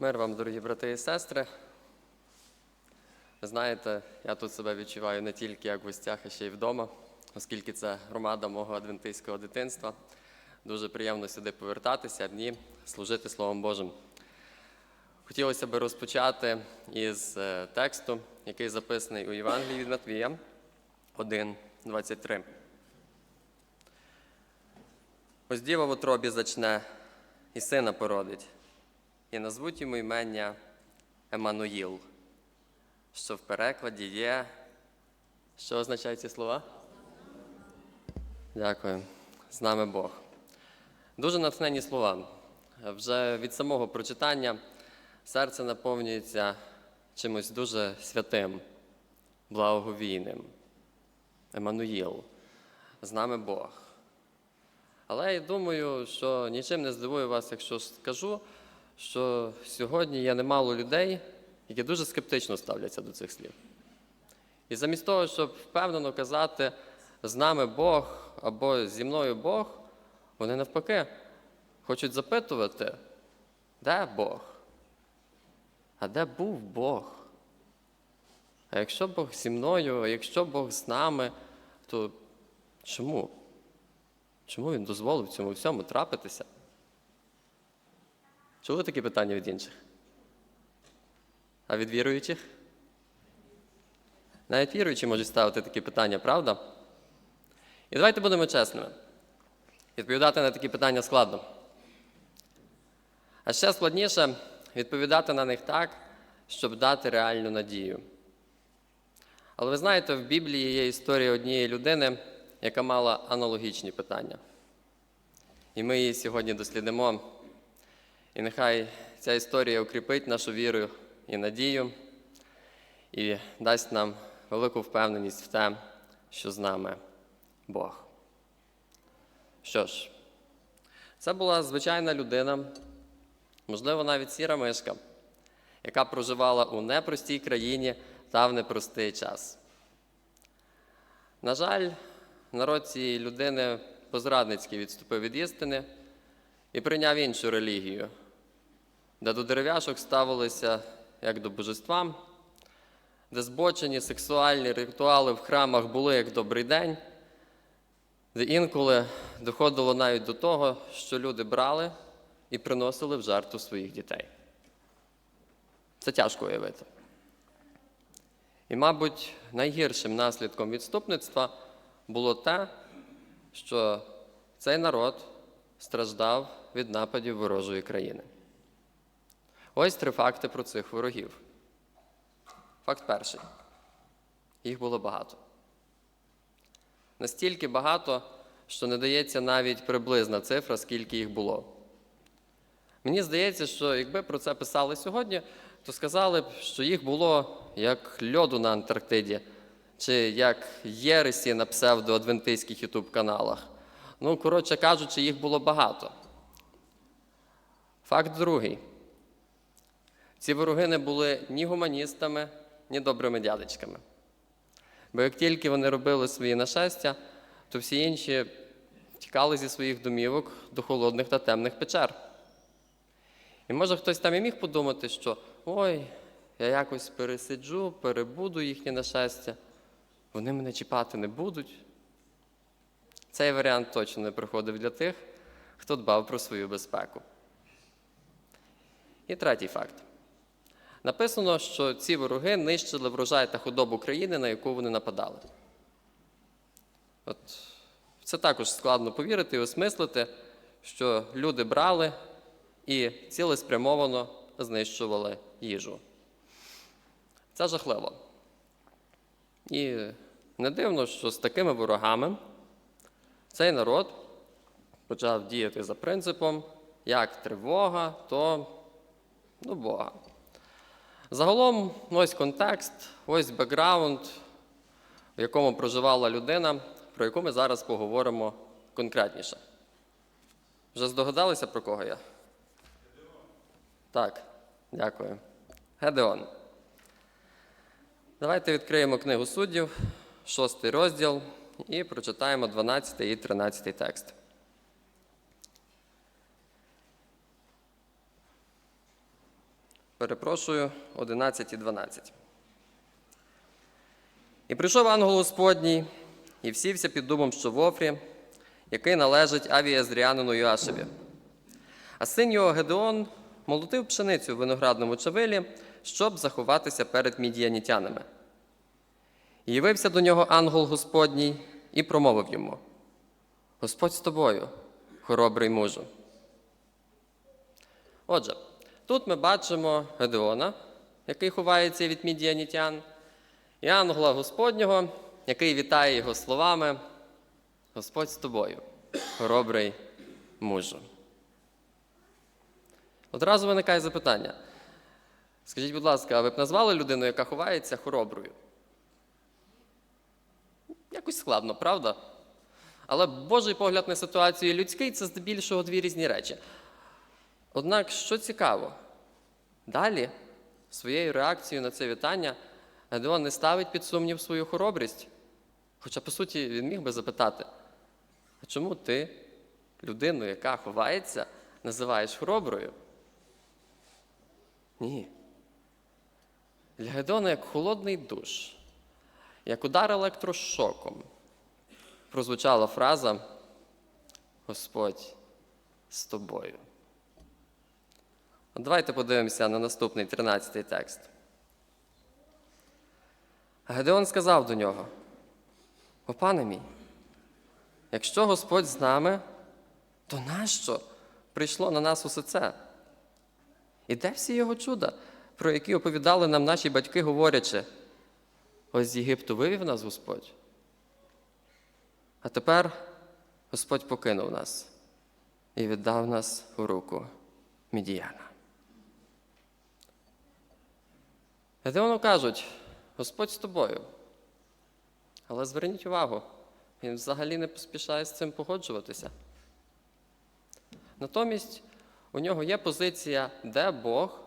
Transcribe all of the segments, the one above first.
Мир вам, дорогі брати і сестри. Знаєте, я тут себе відчуваю не тільки як в гостях, а ще й вдома, оскільки це громада мого адвентистського дитинства. Дуже приємно сюди повертатися, дні служити Словом Божим. Хотілося б розпочати із е, тексту, який записаний у Євангелії від Матвія 1.23. Ось діва в утробі зачне і сина породить, і назвуть йому імення Еммануїл, що в перекладі є. Що означають ці слова? Дякую. З нами Бог. Дуже натхненні слова. Вже від самого прочитання серце наповнюється чимось дуже святим, благоговійним. Еммануїл. З нами Бог. Але я думаю, що нічим не здивую вас, якщо скажу, що сьогодні є немало людей, які дуже скептично ставляться до цих слів. І замість того, щоб впевнено казати з нами Бог або зі мною Бог, вони навпаки хочуть запитувати, де Бог? А де був Бог? А якщо Бог зі мною, а якщо Бог з нами, то чому? Чому він дозволив цьому всьому трапитися? Чули такі питання від інших? А від віруючих? Навіть віруючі можуть ставити такі питання, правда? І давайте будемо чесними. Відповідати на такі питання складно. А ще складніше відповідати на них так, щоб дати реальну надію. Але ви знаєте, в Біблії є історія однієї людини, яка мала аналогічні питання. І ми її сьогодні дослідимо. І нехай ця історія укріпить нашу віру і надію, і дасть нам велику впевненість в те, що з нами Бог. Що ж, це була звичайна людина, можливо, навіть сіра мишка, яка проживала у непростій країні та в непростий час. На жаль, народ цієї людини позрадницьки відступив від істини і прийняв іншу релігію, де до дерев'яшок ставилися як до божества, де збочені сексуальні ритуали в храмах були як добрий день, де інколи доходило навіть до того, що люди брали і приносили в жертву своїх дітей. Це тяжко уявити. І, мабуть, найгіршим наслідком відступництва було те, що цей народ страждав від нападів ворожої країни. Ось три факти про цих ворогів. Факт перший. Їх було багато. Настільки багато, що не дається навіть приблизна цифра, скільки їх було. Мені здається, що якби про це писали сьогодні, то сказали б, що їх було як льоду на Антарктиді, чи як Єресі на псевдоадвентистських ютуб-каналах. Ну, коротше кажучи, їх було багато. Факт другий. Ці вороги не були ні гуманістами, ні добрими дядечками. Бо як тільки вони робили свої нашестя, то всі інші тікали зі своїх домівок до холодних та темних печер. І може хтось там і міг подумати, що ой, я якось пересиджу, перебуду їхнє нашестя, вони мене чіпати не будуть. Цей варіант точно не приходив для тих, хто дбав про свою безпеку. І третій факт. Написано, що ці вороги нищили врожай та худобу країни, на яку вони нападали. От Це також складно повірити і осмислити, що люди брали і цілеспрямовано знищували їжу. Це жахливо. І не дивно, що з такими ворогами цей народ почав діяти за принципом, як тривога, то до Бога. Загалом, ось контекст, ось бекграунд, в якому проживала людина, про яку ми зараз поговоримо конкретніше. Вже здогадалися, про кого я? Так, дякую. Гедеон. Давайте відкриємо книгу суддів, шостий розділ, і прочитаємо 12 і 13 текст. Перепрошую, 11 і 12. І прийшов ангел Господній і всівся під дубом, що в Офрі, який належить авіазріанину Йоашеві. А син його Гедеон молотив пшеницю в виноградному чавилі, щоб заховатися перед мідіанітянами. І явився до нього ангел Господній і промовив йому: Господь з тобою, хоробрий мужу. Отже, тут ми бачимо Гедеона, який ховається від мідіанітян, і ангела Господнього, який вітає його словами: Господь з тобою, хоробрий мужу. Одразу виникає запитання. Скажіть, будь ласка, а ви б назвали людину, яка ховається хороброю? Якось складно, правда? Але Божий погляд на ситуацію людський це здебільшого дві різні речі. Однак, що цікаво, далі своєю реакцією на це вітання Гедеон не ставить під сумнів свою хоробрість. Хоча, по суті, він міг би запитати, а чому ти, людину, яка ховається, називаєш хороброю? Ні. Для Гедеона як холодний душ, як удар електрошоком, прозвучала фраза Господь з тобою. Давайте подивимося на наступний 13 текст. Гедеон сказав до нього: О пане мій, якщо Господь з нами, то нащо прийшло на нас усе це? І де всі його чуда, про які оповідали нам наші батьки, говорячи, ось з Єгипту вивів нас Господь. А тепер Господь покинув нас і віддав нас у руку Мідіяна. Гедеону кажуть, Господь з тобою. Але зверніть увагу, він взагалі не поспішає з цим погоджуватися. Натомість у нього є позиція, де Бог,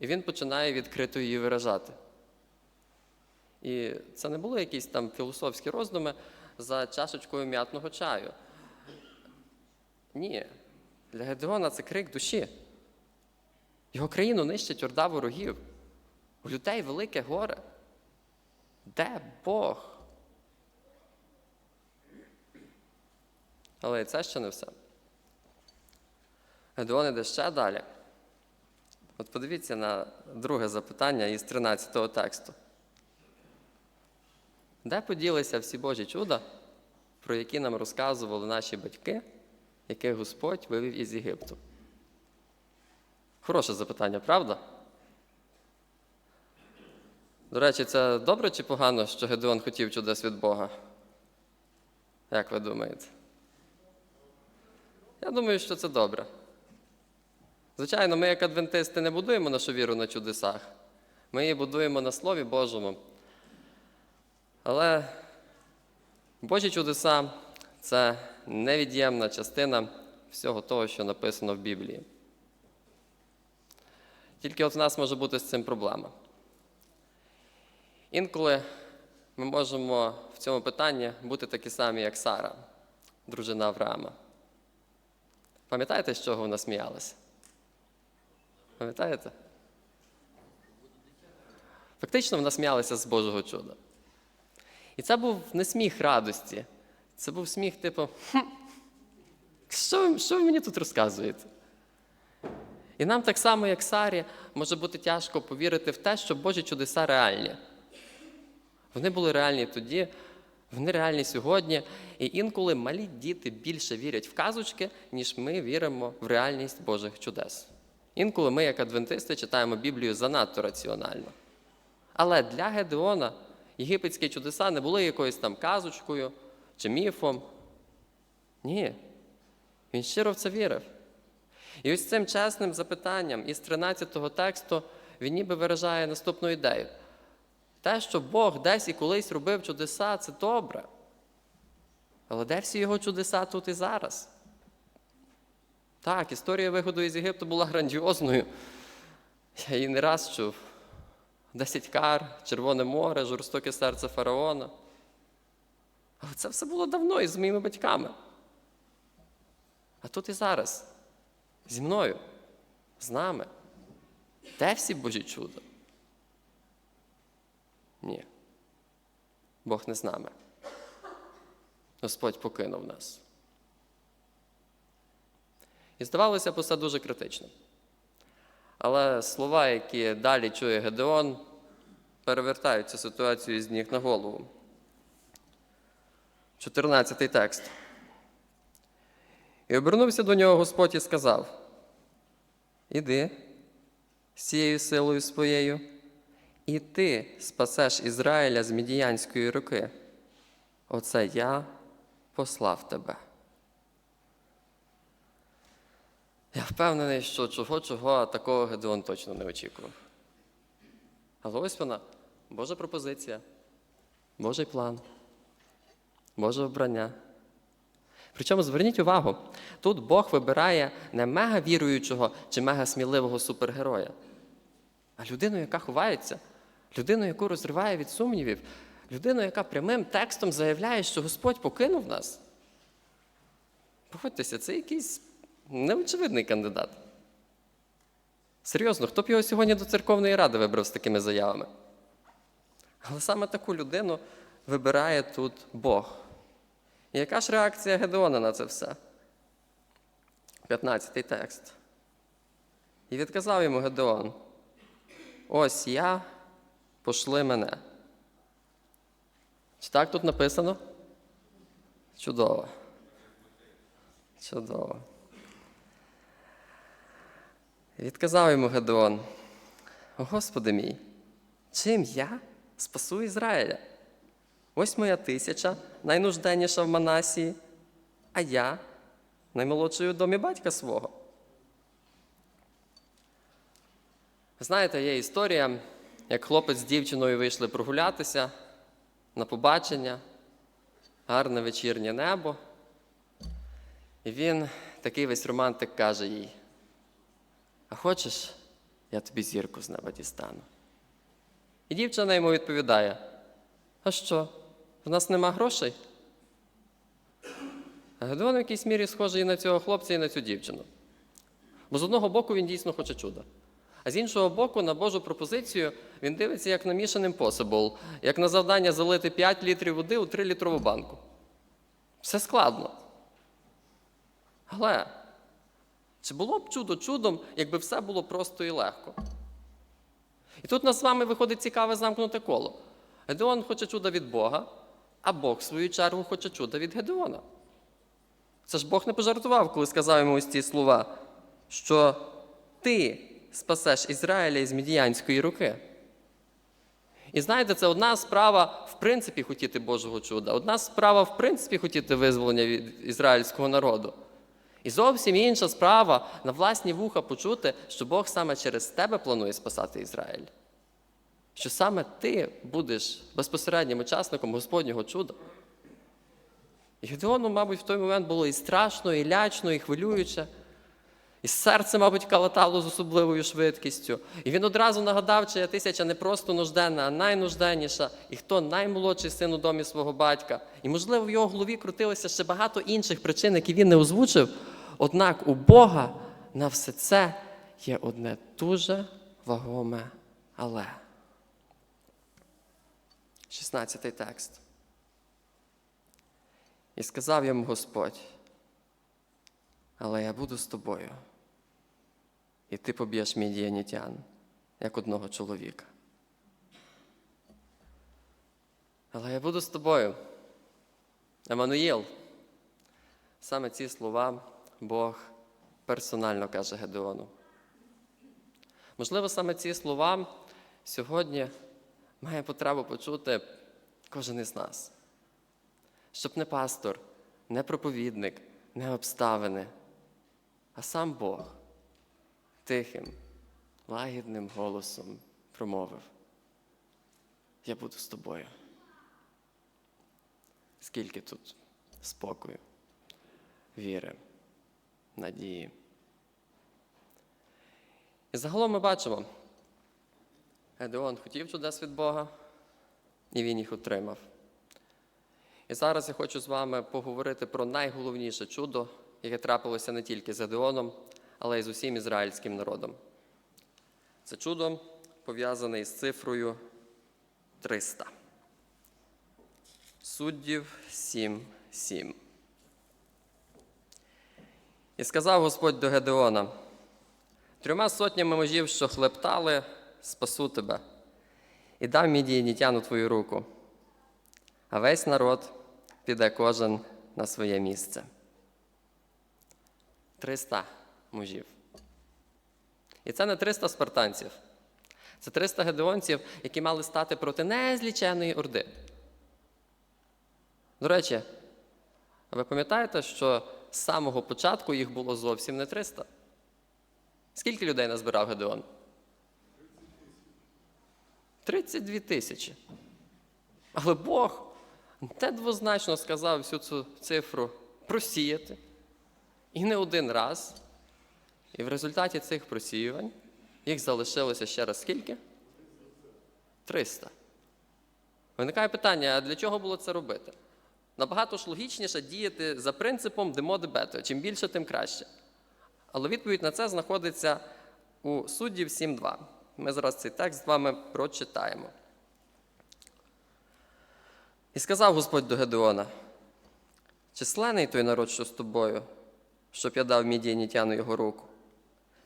і він починає відкрито її виражати. І це не були якісь там філософські роздуми за чашечкою м'ятного чаю. Ні. Для Гедеона це крик душі. Його країну нищить орда ворогів. У людей велике горе. Де Бог? Але це ще не все. Гедеон іде ще далі. От подивіться на друге запитання із 13-го тексту. Де поділися всі Божі чуда, про які нам розказували наші батьки, яких Господь вивів із Єгипту? Хороше запитання, правда? До речі, це добре чи погано, що Гедеон хотів чудес від Бога? Як ви думаєте? Я думаю, що це добре. Звичайно, ми, як адвентисти, не будуємо нашу віру на чудесах. Ми її будуємо на Слові Божому. Але Божі чудеса це невід'ємна частина всього того, що написано в Біблії. Тільки от в нас може бути з цим проблема. Інколи ми можемо в цьому питанні бути такі самі, як Сара, дружина Авраама. Пам'ятаєте, з чого вона сміялася? Пам'ятаєте? Фактично вона сміялася з Божого чуда. І це був не сміх радості, це був сміх, типу, «Хм, що, що ви мені тут розказуєте? І нам так само, як Сарі, може бути тяжко повірити в те, що Божі чудеса реальні. Вони були реальні тоді, вони реальні сьогодні. І інколи малі діти більше вірять в казочки, ніж ми віримо в реальність Божих чудес. Інколи ми, як адвентисти, читаємо Біблію занадто раціонально. Але для Гедеона єгипетські чудеса не були якоюсь там казочкою чи міфом. Ні. Він щиро в це вірив. І ось цим чесним запитанням із 13-го тексту він ніби виражає наступну ідею. Те, що Бог десь і колись робив чудеса, це добре. Але де всі його чудеса тут і зараз? Так, історія виходу із Єгипту була грандіозною. Я її не раз чув. Десять кар, Червоне море, жорстоке серце фараона. Але це все було давно із моїми батьками. А тут і зараз. Зі мною, з нами. Де всі Божі чуда? Ні. Бог не з нами. Господь покинув нас. І здавалося б, усе дуже критично. Але слова, які далі чує Гедеон, перевертають цю ситуацію з ніг на голову. 14 текст. І обернувся до нього Господь і сказав: Іди з цією силою своєю, і ти спасеш Ізраїля з медіянської руки. Оце я послав тебе. Я впевнений, що чого, чого такого Гедеон точно не очікував. Але ось вона, Божа пропозиція, Божий план, Боже обрання. Причому зверніть увагу, тут Бог вибирає не мега віруючого чи мега сміливого супергероя, а людину, яка ховається, людину, яку розриває від сумнівів, людину, яка прямим текстом заявляє, що Господь покинув нас. Погодьтеся, це якийсь неочевидний кандидат. Серйозно, хто б його сьогодні до церковної ради вибрав з такими заявами? Але саме таку людину вибирає тут Бог. І яка ж реакція Гедеона на це все? 15 текст. І відказав йому Гедеон: Ось я, пошли мене. Чи так тут написано? Чудово. Чудово. Відказав йому Гедеон: Господи мій, чим я спасу Ізраїля? Ось моя тисяча, найнужденніша в Манасії, а я наймолодший у домі батька свого. Знаєте, є історія, як хлопець з дівчиною вийшли прогулятися на побачення, гарне вечірнє небо. І він, такий весь романтик, каже їй: А хочеш, я тобі зірку з неба дістану? І дівчина йому відповідає: А що, в нас нема грошей? Гедеон в якійсь мірі схожий і на цього хлопця, і на цю дівчину. Бо з одного боку він дійсно хоче чуда. А з іншого боку, на Божу пропозицію він дивиться як на мішаним посибл, як на завдання залити 5 літрів води у 3-літрову банку. Все складно. Але чи було б чудо чудом, якби все було просто і легко? І тут нас з вами виходить цікаве замкнуте коло. Гедеон хоче чуда від Бога, а Бог, в свою чергу, хоче чуда від Гедеона. Це ж Бог не пожартував, коли сказав йому ось ці слова, що ти спасеш Ізраїля із медіянської руки. І знаєте, це одна справа, в принципі, хотіти Божого чуда, одна справа, в принципі, хотіти визволення від ізраїльського народу. І зовсім інша справа на власні вуха почути, що Бог саме через тебе планує спасати Ізраїль. Що саме ти будеш безпосереднім учасником Господнього чуда. І Гедеону, мабуть, в той момент було і страшно, і лячно, і хвилююче. І серце, мабуть, калатало з особливою швидкістю. І він одразу нагадав, чия тисяча не просто нужденна, а найнужденніша, і хто наймолодший син у домі свого батька. І, можливо, в його голові крутилося ще багато інших причин, які він не озвучив. Однак у Бога на все це є одне дуже вагоме але. 16 текст. І сказав йому Господь, але я буду з тобою, і ти поб'єш мідіанітян, як одного чоловіка. Але я буду з тобою. Еммануїл. Саме ці слова Бог персонально каже Гедеону. Можливо, саме ці слова сьогодні має потребу почути кожен із нас. Щоб не пастор, не проповідник, не обставини, а сам Бог тихим, лагідним голосом промовив: Я буду з тобою. Скільки тут спокою, віри, надії. І загалом ми бачимо, Едеон хотів чудес від Бога, і він їх отримав. І зараз я хочу з вами поговорити про найголовніше чудо, яке трапилося не тільки з Едеоном, але й з усім ізраїльським народом. Це чудо пов'язане із цифрою 300. Суддів 7.7. І сказав Господь до Гедеона: трьома сотнями мужів, що хлептали, спасу тебе, і дав мідіянітян у твою руку, а весь народ піде кожен на своє місце. 300 мужів. І це не 300 спартанців. Це 300 гедеонців, які мали стати проти незліченої орди. До речі, ви пам'ятаєте, що з самого початку їх було зовсім не 300? Скільки людей назбирав Гедеон? 32 тисячі. Але Бог те двозначно сказав всю цю цифру просіяти. І не один раз. І в результаті цих просіювань їх залишилося ще раз скільки? 300. Виникає питання, а для чого було це робити? Набагато ж логічніше діяти за принципом «de more the better», чим більше, тим краще. Але відповідь на це знаходиться у суддів 7.2. Ми зараз цей текст з вами прочитаємо. І сказав Господь до Гедеона: численний той народ, що з тобою, щоб я дав мідіанітяну його руку,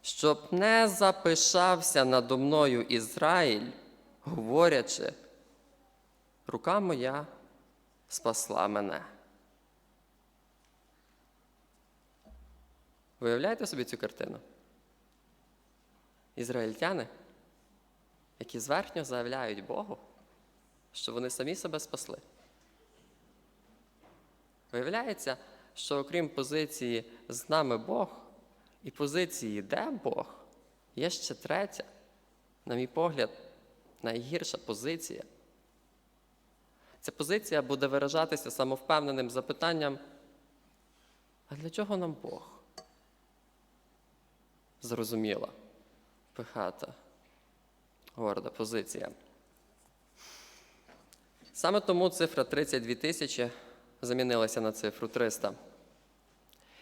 щоб не запишався надо мною Ізраїль, говорячи, рука моя спасла мене. Виявляєте собі цю картину? Ізраїльтяни, які зверхньо заявляють Богу, що вони самі себе спасли. Виявляється, що окрім позиції з нами Бог і позиції де Бог, є ще третя, на мій погляд, найгірша позиція. Ця позиція буде виражатися самовпевненим запитанням: а для чого нам Бог? Зрозуміла, пихата, горда позиція. Саме тому цифра 32 тисячі замінилася на цифру 300.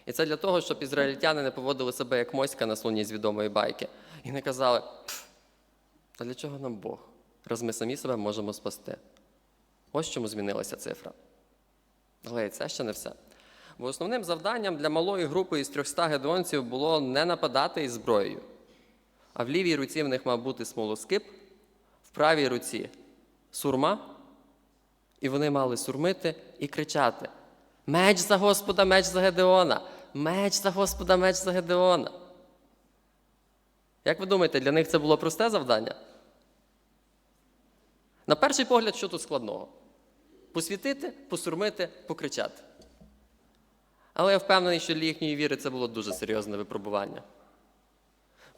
І це для того, щоб ізраїльтяни не поводили себе як моська на слоні з відомої байки. І не казали, «Пф, а для чого нам Бог? Раз ми самі себе можемо спасти. Ось чому змінилася цифра. Але і це ще не все. Бо основним завданням для малої групи із 300 гедеонців було не нападати із зброєю. А в лівій руці в них мав бути смолоскип, в правій руці сурма, і вони мали сурмити і кричати: Меч за Господа, меч за Гедеона! Меч за Господа, меч за Гедеона. Як ви думаєте, для них це було просте завдання? На перший погляд, що тут складного? Посвітити, посурмити, покричати. Але я впевнений, що для їхньої віри це було дуже серйозне випробування.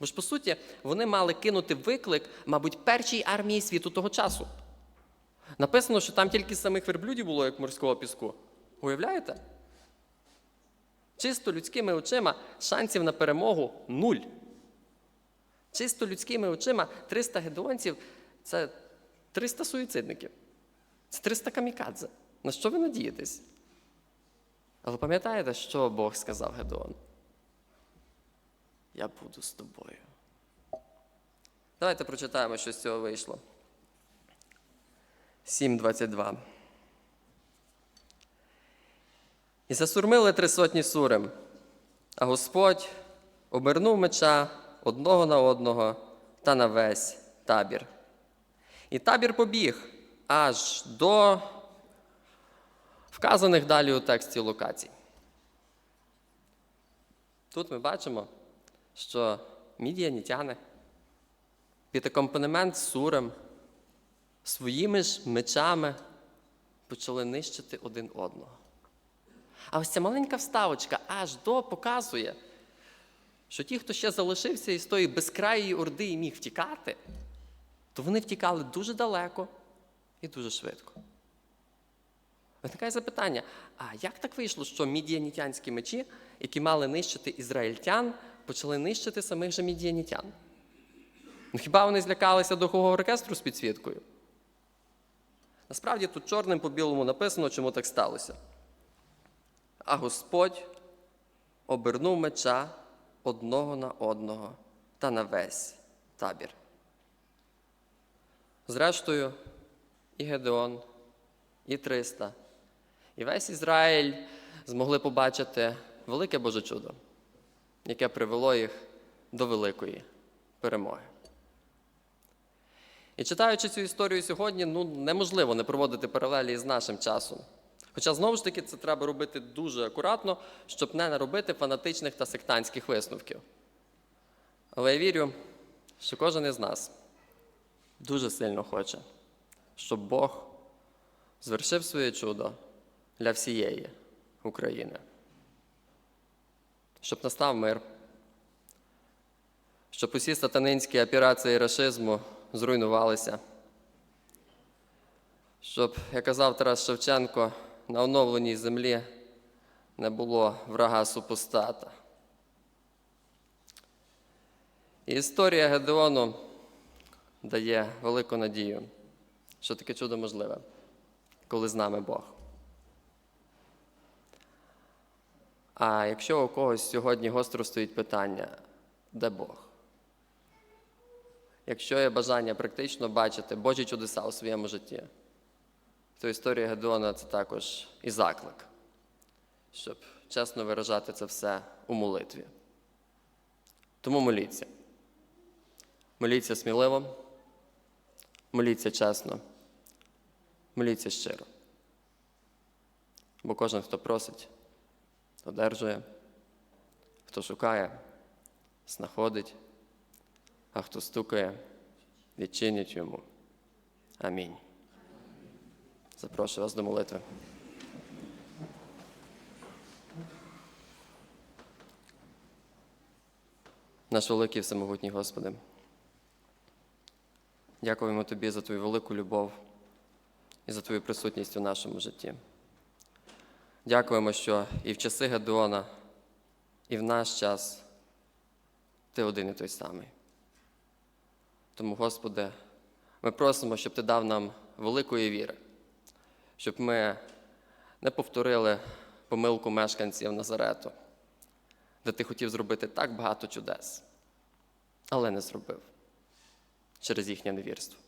Бо ж, по суті, вони мали кинути виклик, мабуть, першій армії світу того часу. Написано, що там тільки самих верблюдів було, як морського піску. Уявляєте? Чисто людськими очима шансів на перемогу нуль. Чисто людськими очима 300 гедеонців це 300 суїцидників. Це 300 камікадзе. На що ви надієтесь? Але пам'ятаєте, що Бог сказав Гедеону? Я буду з тобою. Давайте прочитаємо, що з цього вийшло. 7.22. І засурмили три сотні сурем, а Господь обернув меча одного на одного та на весь табір. І табір побіг аж до вказаних далі у тексті локацій. Тут ми бачимо, що мідіанітяни під акомпанемент сурем своїми ж мечами почали нищити один одного. А ось ця маленька вставочка аж до показує, що ті, хто ще залишився із тої безкраїї орди і міг втікати, то вони втікали дуже далеко і дуже швидко. Виникає запитання: а як так вийшло, що мідіанітянські мечі, які мали нищити ізраїльтян, почали нищити самих же мідіанітян? Ну, хіба вони злякалися духового оркестру з підсвіткою? Насправді тут чорним по білому написано, чому так сталося. А Господь обернув меча одного на одного та на весь табір. Зрештою, і Гедеон, і 300, і весь Ізраїль змогли побачити велике Боже чудо, яке привело їх до великої перемоги. І читаючи цю історію сьогодні, ну неможливо не проводити паралелі з нашим часом. Хоча знову ж таки це треба робити дуже акуратно, щоб не наробити фанатичних та сектантських висновків. Але я вірю, що кожен із нас дуже сильно хоче, щоб Бог звершив своє чудо для всієї України, щоб настав мир, щоб усі сатанинські операції рашизму зруйнувалися, щоб, як казав Тарас Шевченко, на оновленій землі не було врага супостата. І історія Гедеону дає велику надію, що таке чудо можливе, коли з нами Бог. А якщо у когось сьогодні гостро стоїть питання, де Бог? Якщо є бажання практично бачити Божі чудеса у своєму житті, то історія Гедеона це також і заклик, щоб чесно виражати це все у молитві. Тому моліться. Моліться сміливо, моліться чесно, моліться щиро. Бо кожен, хто просить, одержує, хто шукає, знаходить, а хто стукає, відчинять йому. Амінь. Запрошую вас до молитви. Наш великий всемогутній Господи. Дякуємо Тобі за Твою велику любов і за Твою присутність у нашому житті. Дякуємо, що і в часи Гедеона, і в наш час Ти один і той самий. Тому, Господи, ми просимо, щоб Ти дав нам великої віри, щоб ми не повторили помилку мешканців Назарету, де ти хотів зробити так багато чудес, але не зробив через їхнє невірство.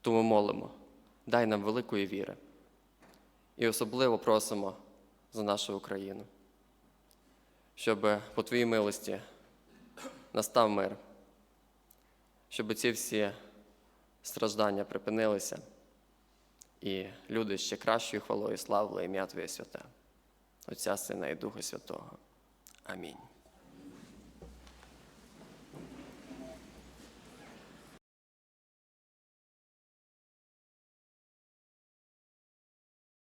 Тому молимо, дай нам великої віри. І особливо просимо за нашу Україну, щоб по Твоїй милості настав мир, щоб ці всі страждання припинилися, і люди ще кращою хвалою славили ім'я Твоє святе, Отця Сина і Духа Святого. Амінь.